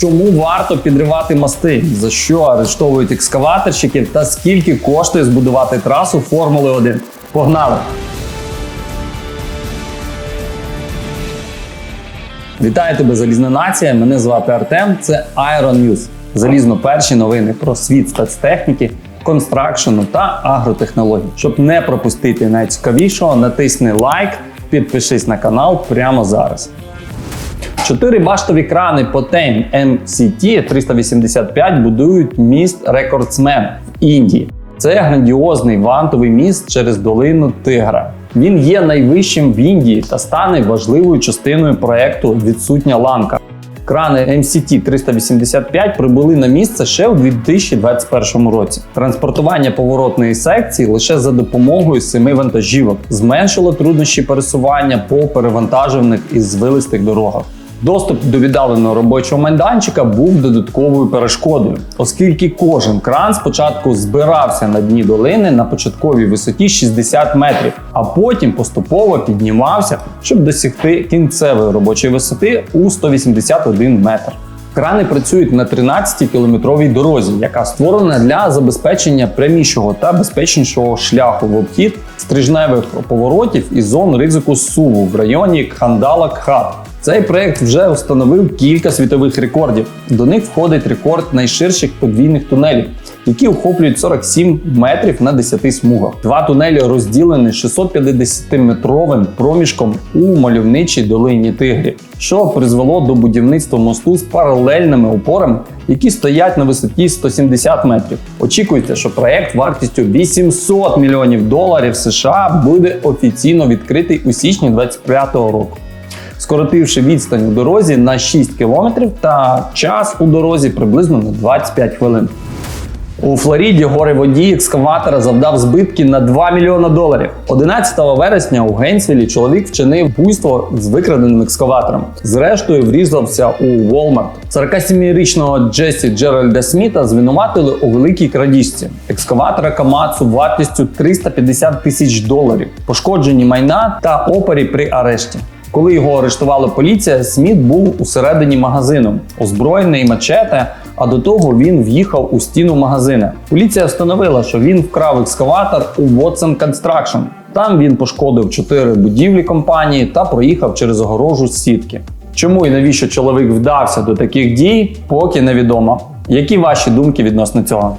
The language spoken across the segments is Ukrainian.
Чому варто підривати мости? За що арештовують екскаваторщиків та скільки коштує збудувати трасу Формули 1? Погнали! Вітаю тебе, Залізна нація. Мене звати Артем. Це Iron News. Залізно перші новини про світ спецтехніки, констракшену та агротехнологій. Щоб не пропустити найцікавішого, натисни лайк, підпишись на канал прямо зараз. Чотири баштові крани по Potain MCT 385 будують міст Рекордсмен в Індії. Це грандіозний вантовий міст через долину Тигра. Він є найвищим в Індії та стане важливою частиною проекту Відсутня ланка. Крани MCT 385 прибули на місце ще у 2021 році. Транспортування поворотної секції лише за допомогою семи вантажівок зменшило труднощі пересування по перевантажених і звилистих дорогах. Доступ до віддаленого робочого майданчика був додатковою перешкодою, оскільки кожен кран спочатку збирався на дні долини на початковій висоті 60 метрів, а потім поступово піднімався, щоб досягти кінцевої робочої висоти у 181 метр. Крани працюють на 13-кілометровій дорозі, яка створена для забезпечення прямішого та безпечнішого шляху в обхід стрижневих поворотів і зон ризику суву в районі Кхандала-Кхат. Цей проект вже встановив кілька світових рекордів. До них входить рекорд найширших подвійних тунелів, які охоплюють 47 метрів на 10 смугах. Два тунелі розділені 650-метровим проміжком у мальовничій долині Тигрі, що призвело до будівництва мосту з паралельними опорами, які стоять на висоті 170 метрів. Очікується, що проект вартістю 800 мільйонів доларів США буде офіційно відкритий у січні 2025 року скоротивши відстань у дорозі на 6 км та час у дорозі приблизно на 25 хвилин. У Флориді горе водій екскаватора завдав збитки на 2 мільйона доларів. 11 вересня у Гейнсвілі чоловік вчинив буйство з викраденим екскаватором. Зрештою, врізався у Walmart. 47-річного Джесі Джеральда Сміта звинуватили у великій крадіжці екскаватора Камацу вартістю 350 тисяч доларів, пошкоджені майна та опері при арешті. Коли його арештувала поліція, Сміт був усередині магазину, озброєний мачете, а до того він в'їхав у стіну магазина. Поліція встановила, що він вкрав екскаватор у Watson Construction. Там він пошкодив чотири будівлі компанії та проїхав через огорожу з сітки. Чому і навіщо чоловік вдався до таких дій, поки невідомо. Які ваші думки відносно цього?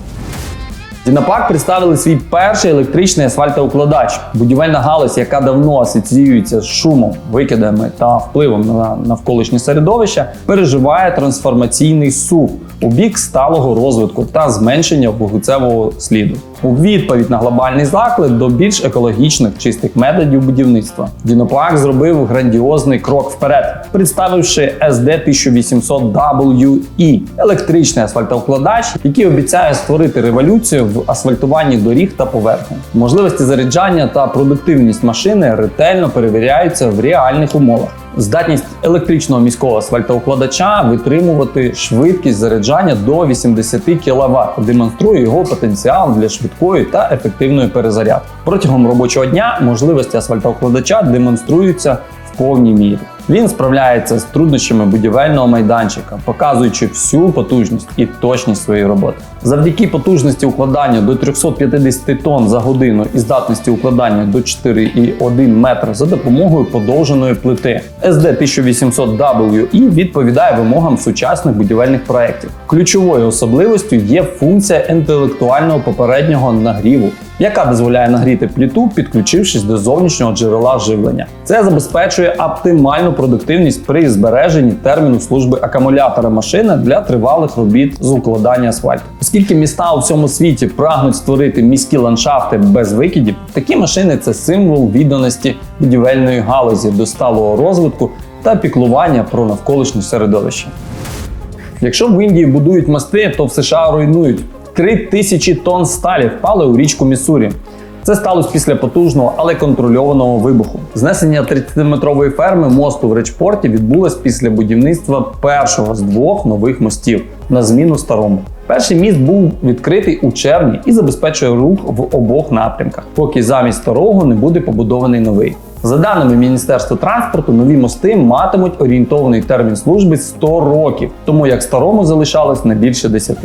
Дінапак представили свій перший електричний асфальтоукладач. Будівельна галузь, яка давно асоціюється з шумом, викидами та впливом на навколишнє середовище, переживає трансформаційний сув у бік сталого розвитку та зменшення вуглецевого сліду. У відповідь на глобальний заклик до більш екологічних чистих методів будівництва. Діноплак зробив грандіозний крок вперед, представивши SD 1800WE – електричний асфальтоукладач, який обіцяє створити революцію в асфальтуванні доріг та поверхень. Можливості заряджання та продуктивність машини ретельно перевіряються в реальних умовах. Здатність електричного міського асфальтоукладача витримувати швидкість заряджання до 80 кВт, демонструє його потенціал для швидкої та ефективної перезарядки. Протягом робочого дня можливості асфальтоукладача демонструються в повній мірі. Він справляється з труднощами будівельного майданчика, показуючи всю потужність і точність своєї роботи. Завдяки потужності укладання до 350 тонн за годину і здатності укладання до 4,1 метр за допомогою подовженої плити. SD 1800WE відповідає вимогам сучасних будівельних проєктів. Ключовою особливостю є функція інтелектуального попереднього нагріву, яка дозволяє нагріти пліту, підключившись до зовнішнього джерела живлення. Це забезпечує оптимальну продуктивність при збереженні терміну служби акумулятора машини для тривалих робіт з укладання асфальту. Оскільки міста у всьому світі прагнуть створити міські ландшафти без викидів, такі машини це символ відданості будівельної галузі до сталого розвитку та піклування про навколишнє середовище. Якщо в Індії будують мости, то в США руйнують. 3 тисячі тонн сталі впали у річку Міссурі. Це сталося після потужного, але контрольованого вибуху. Знесення 30-метрової ферми мосту в Речпорті відбулось після будівництва першого з двох нових мостів на зміну старому. Перший міст був відкритий у червні і забезпечує рух в обох напрямках, поки замість старого не буде побудований новий. За даними Міністерства транспорту, нові мости матимуть орієнтовний термін служби 100 років, тому як старому залишалось не більше 10.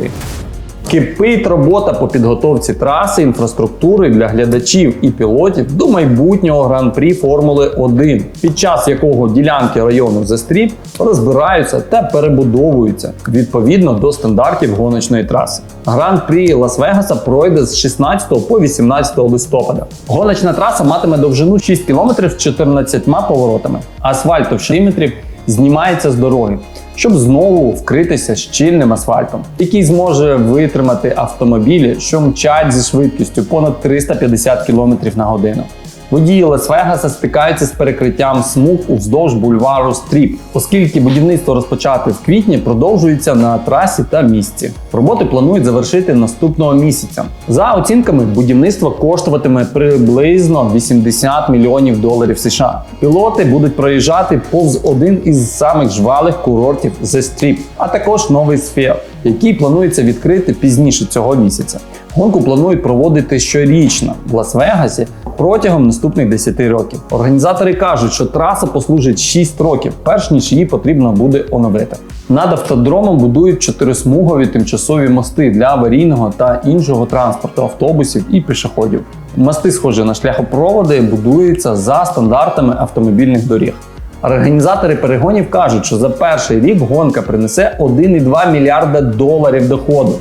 Кипить робота по підготовці траси інфраструктури для глядачів і пілотів до майбутнього гран-прі Формули 1, під час якого ділянки району The розбираються та перебудовуються відповідно до стандартів гоночної траси. Гран-прі Лас-Вегаса пройде з 16 по 18 листопада. Гоночна траса матиме довжину 6 км з 14 поворотами. Асфальт товщиметрів знімається з дороги щоб знову вкритися щільним асфальтом, який зможе витримати автомобілі, що мчать зі швидкістю понад 350 км на годину. Водії Лас-Вегаса стикаються з перекриттям смуг уздовж бульвару Стріп, оскільки будівництво розпочати в квітні продовжується на трасі та місці. Роботи планують завершити наступного місяця. За оцінками, будівництво коштуватиме приблизно 80 мільйонів доларів США. Пілоти будуть проїжджати повз один із самих жвалих курортів The Strip, а також новий сфер, який планується відкрити пізніше цього місяця. Гонку планують проводити щорічно в Лас-Вегасі протягом наступних 10 років. Організатори кажуть, що траса послужить 6 років, перш ніж її потрібно буде оновити. Над автодромом будують чотирисмугові тимчасові мости для аварійного та іншого транспорту автобусів і пішоходів. Мости, схожі на шляхопроводи, будуються за стандартами автомобільних доріг. Організатори перегонів кажуть, що за перший рік гонка принесе 1,2 мільярда доларів доходу.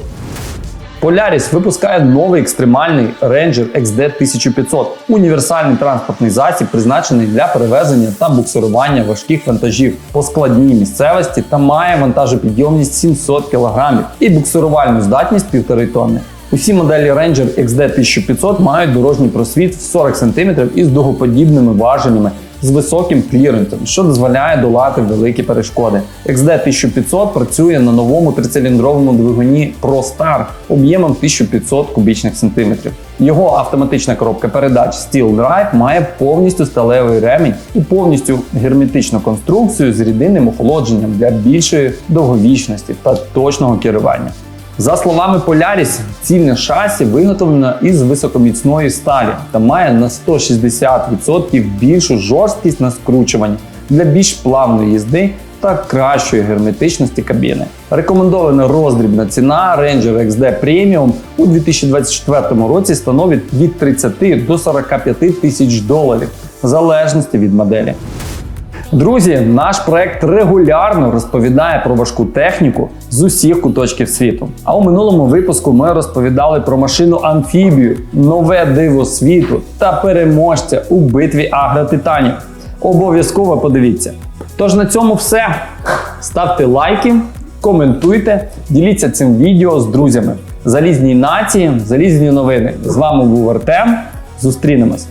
Polaris випускає новий екстремальний Ranger XD 1500 універсальний транспортний засіб, призначений для перевезення та буксирування важких вантажів. По складній місцевості та має вантажопідйомність 700 кг і буксирувальну здатність 1,5 тонни. Усі моделі Ranger XD 1500 мають дорожній просвіт в 40 см із дугоподібними важелями з високим кліренсом, що дозволяє долати великі перешкоди. XD 1500 працює на новому трициліндровому двигуні ProStar об'ємом 1500 кубічних сантиметрів. Його автоматична коробка передач Steel Drive має повністю сталевий ремінь і повністю герметичну конструкцію з рідинним охолодженням для більшої довговічності та точного керування. За словами Polaris, цільне шасі виготовлено із високоміцної сталі та має на 160% більшу жорсткість на скручуванні для більш плавної їзди та кращої герметичності кабіни. Рекомендована роздрібна ціна Ranger XD Premium у 2024 році становить від 30 до 45 тисяч доларів в залежності від моделі. Друзі, наш проект регулярно розповідає про важку техніку з усіх куточків світу. А у минулому випуску ми розповідали про машину амфібію, нове диво світу та переможця у битві агротитанів. Обов'язково подивіться. Тож на цьому все. Ставте лайки, коментуйте, діліться цим відео з друзями. Залізні нації, залізні новини. З вами був Артем. Зустрінемось.